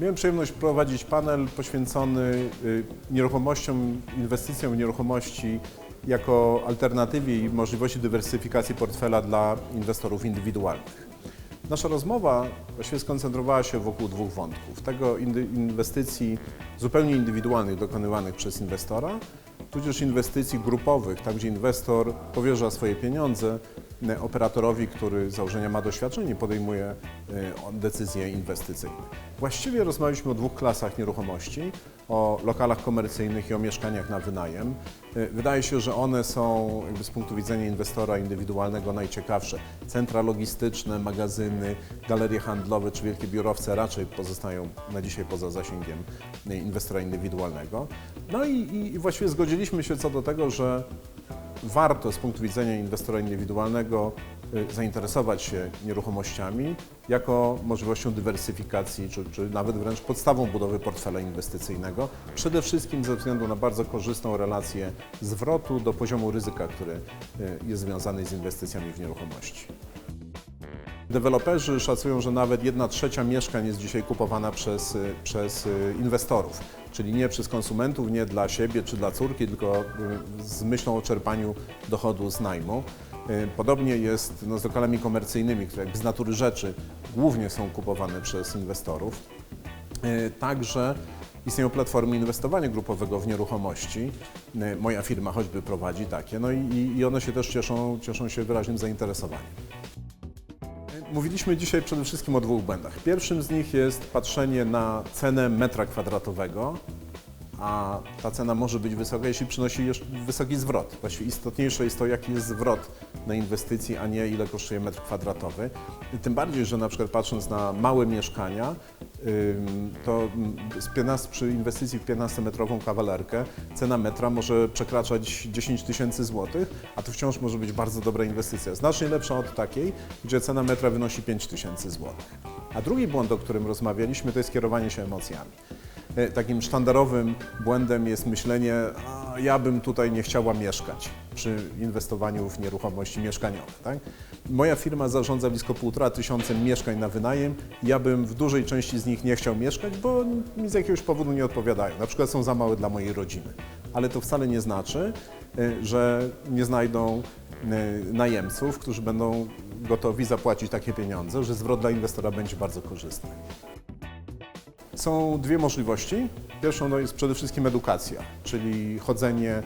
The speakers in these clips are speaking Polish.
Miałem przyjemność prowadzić panel poświęcony y, nieruchomościom, inwestycjom w nieruchomości jako alternatywie i możliwości dywersyfikacji portfela dla inwestorów indywidualnych. Nasza rozmowa właściwie skoncentrowała się wokół dwóch wątków. Tego inwestycji zupełnie indywidualnych dokonywanych przez inwestora, tudzież inwestycji grupowych, tam gdzie inwestor powierza swoje pieniądze e, operatorowi, który z założenia ma doświadczenie i podejmuje e, decyzje inwestycyjne. Właściwie rozmawialiśmy o dwóch klasach nieruchomości, o lokalach komercyjnych i o mieszkaniach na wynajem. E, Wydaje się, że one są jakby z punktu widzenia inwestora indywidualnego najciekawsze. Centra logistyczne, magazyny, galerie handlowe czy wielkie biurowce raczej pozostają na dzisiaj poza zasięgiem inwestora indywidualnego. No i, i właściwie zgodziliśmy się co do tego, że warto z punktu widzenia inwestora indywidualnego y, zainteresować się nieruchomościami jako możliwością dywersyfikacji, czy, czy nawet wręcz podstawą budowy portfela inwestycyjnego. Przede wszystkim ze względu na bardzo korzystną relację zwrotu do poziomu ryzyka, który y, jest związany z inwestycjami w nieruchomości. Deweloperzy szacują, że nawet 1 trzecia mieszkań jest dzisiaj kupowana przez, y, przez y, inwestorów, czyli nie przez konsumentów, nie dla siebie czy dla córki, tylko y, z myślą o czerpaniu dochodu z najmu. Podobnie jest no, z lokalami komercyjnymi, które z natury rzeczy głównie są kupowane przez inwestorów. Także istnieją platformy inwestowania grupowego w nieruchomości. Moja firma choćby prowadzi takie, no i- i one się też cieszą, cieszą się wyraźnym zainteresowaniem. Mówiliśmy dzisiaj przede wszystkim o dwóch błędach. Pierwszym z nich jest patrzenie na cenę metra kwadratowego, a ta cena może być wysoka, jeśli przynosi wysoki zwrot. Właściwie istotniejsze jest to, jaki jest zwrot na inwestycji, a nie ile kosztuje metr kwadratowy. Tym bardziej, że na przykład patrząc na małe mieszkania, to z 15, przy inwestycji w 15-metrową kawalerkę cena metra może przekraczać 10 tysięcy złotych, a to wciąż może być bardzo dobra inwestycja. Znacznie lepsza od takiej, gdzie cena metra wynosi 5 tysięcy złotych. A drugi błąd, o którym rozmawialiśmy, to jest kierowanie się emocjami. E, Takim sztandarowym błędem jest myślenie, a ja bym tutaj nie chciała mieszkać przy inwestowaniu w nieruchomości mieszkaniowe. Tak? Moja firma zarządza blisko półtora tysiąca mieszkań na wynajem. Ja bym w dużej części z nich nie chciał mieszkać, bo mi z jakiegoś powodu nie odpowiadają. Na przykład są za małe dla mojej rodziny. Ale to wcale nie znaczy, e, że nie znajdą e, najemców, którzy będą gotowi zapłacić takie pieniądze, że zwrot dla inwestora będzie bardzo korzystny. Są dwie możliwości. Pierwszą no, jest przede wszystkim edukacja, czyli chodzenie e,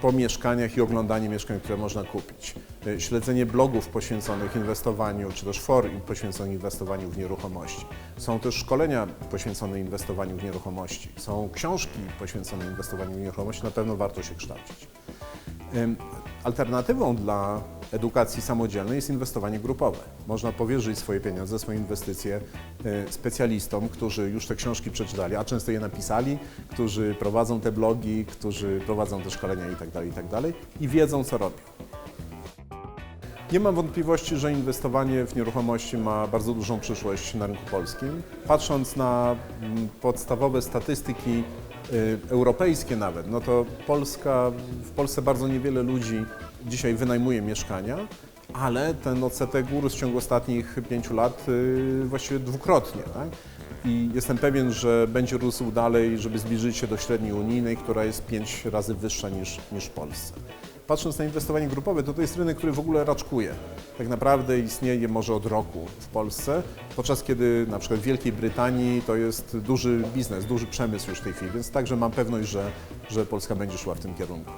po mieszkaniach i oglądanie mieszkań, które można kupić. E, Śledzenie blogów poświęconych inwestowaniu, czy też forum poświęconych inwestowaniu w nieruchomości. Są też szkolenia poświęcone inwestowaniu w nieruchomości. Są książki poświęcone inwestowaniu w nieruchomości. Na pewno warto się kształcić. Alternatywą dla edukacji samodzielnej jest inwestowanie grupowe. Można powierzyć swoje pieniądze, swoje inwestycje y, specjalistom, którzy już te książki przeczytali, a często je napisali, którzy prowadzą te blogi, którzy prowadzą te szkolenia itd., itd. i wiedzą, co robią. Nie mam wątpliwości, że inwestowanie w nieruchomości ma bardzo dużą przyszłość na rynku polskim. Patrząc na mm, podstawowe statystyki europejskie nawet, no to Polska, w Polsce bardzo niewiele ludzi dzisiaj wynajmuje mieszkania, ale ten odsetek urósł w ciągu ostatnich pięciu lat y, właściwie dwukrotnie. Tak? I jestem pewien, że będzie rósł dalej, żeby zbliżyć się do średniej unijnej, która jest pięć razy wyższa niż, niż w Polsce. Patrząc na inwestowanie grupowe, to to jest rynek, który w ogóle raczkuje. Tak naprawdę istnieje może od roku w Polsce, podczas kiedy na przykład w Wielkiej Brytanii to jest duży biznes, duży przemysł już w tej chwili, więc także mam pewność, że, że Polska będzie szła w tym kierunku.